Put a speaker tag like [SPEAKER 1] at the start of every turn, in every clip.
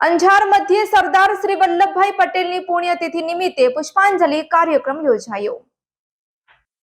[SPEAKER 1] અંજાર મધ્યે સરદાર શ્રી વલ્લભભાઈ પટેલની પુણ્યતિથિ નિમિત્તે પુષ્પાંજલિ કાર્યક્રમ યોજાયો.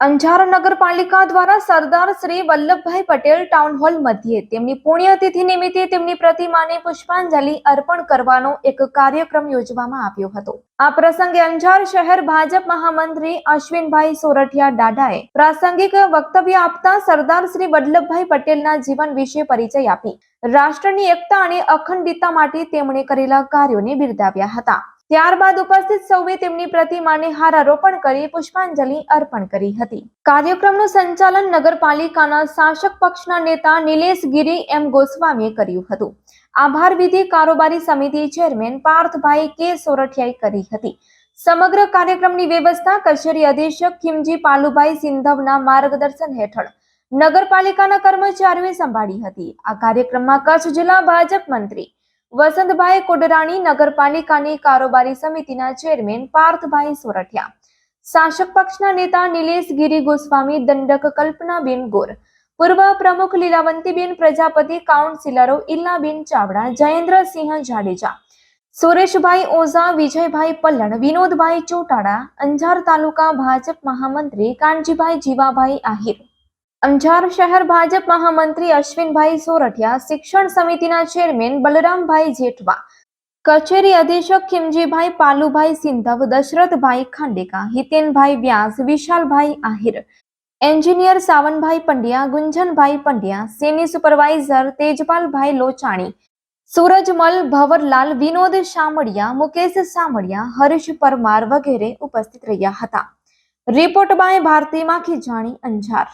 [SPEAKER 1] અંજાર નગરપાલિકા દ્વારા સરદાર શ્રી વલ્લભભાઈ પટેલ ટાઉન હોલ મધ્યે તેમની પુણ્યતિથિ નિમિત્તે તેમની પ્રતિમાને પુષ્પાંજલિ અર્પણ કરવાનો એક કાર્યક્રમ યોજવામાં આવ્યો હતો. આ પ્રસંગે અંજાર શહેર ભાજપ મહામંત્રી અશ્વિનભાઈ સોરઠિયા ડાડાએ પ્રાસંગિક વક્તવ્ય આપતા સરદાર શ્રી વલ્લભભાઈ પટેલના જીવન વિશે પરિચય આપી. રાષ્ટ્રની એકતા અને અખંડિતતા માટે તેમણે કરેલા કાર્યોને બિરદાવ્યા હતા. ત્યારબાદ ઉપસ્થિત સૌએ તેમની પ્રતિમાને હારારોપણ કરી પુષ્પાંજલિ અર્પણ કરી હતી. કાર્યક્રમનું સંચાલન નગરપાલિકાના શાસક પક્ષના નેતા નિલેશ ગિરી એમ ગોસ્વામીએ કર્યું હતું. આભાર વિધિ કારોબારી સમિતિ ચેરમેન પાર્થભાઈ કે સોરઠિયાએ કરી હતી. સમગ્ર કાર્યક્રમની વ્યવસ્થા કચેરી અધિક્ષક ખીમજી પાલુભાઈ સિંધવના માર્ગદર્શન હેઠળ નગરપાલિકાના કર્મચારીઓએ સંભાળી હતી. આ કાર્યક્રમમાં કચ્છ જિલ્લા ભાજપ મંત્રી વસંતભાઈ કોડરાણી નગરપાલિકાની કારોબારી સમિતિના ચેરમેન પાર્થભાઈ સોરઠિયા, શાસક પક્ષના નેતા નિલેશ ગિરી ગોસ્વામી, દંડક કલ્પનાબેન ગોર, પૂર્વ પ્રમુખ લીલાવંતીબેન પ્રજાપતિ, કાઉન્સિલરો ઇલ્લાબેન ચાવડા, જયેન્દ્રસિંહ જાડેજા, સુરેશભાઈ ઓઝા, વિજયભાઈ પલ્લણ, વિનોદભાઈ ચોટાડા, અંજાર તાલુકા ભાજપ મહામંત્રી કાનજીભાઈ જીવાભાઈ આહિર અંજાર શહેર ભાજપ મહામંત્રી અશ્વિનભાઈ સોરઠિયા શિક્ષણ સમિતિના ચેરમેન બલરામભાઈ જેઠવા, કચેરી અધિક્ષક ખીમજીભાઈ પાલુભાઈ સિંધવ, દશરથભાઈ ખાંડેકા, હિતેનભાઈ વ્યાસ, વિશાલભાઈ આહિર, એન્જિનિયર સાવનભાઈ પંડ્યા, ગુંજનભાઈ પંડ્યા સેની સુપરવાઇઝર તેજપાલભાઈ લોચાણી, સૂરજમલ ભવરલાલ, વિનોદ શામળિયા, મુકેશ શામળિયા, હરીશ પરમાર વગેરે ઉપસ્થિત રહ્યા હતા. Report by Bharti Makhijani, Anjar.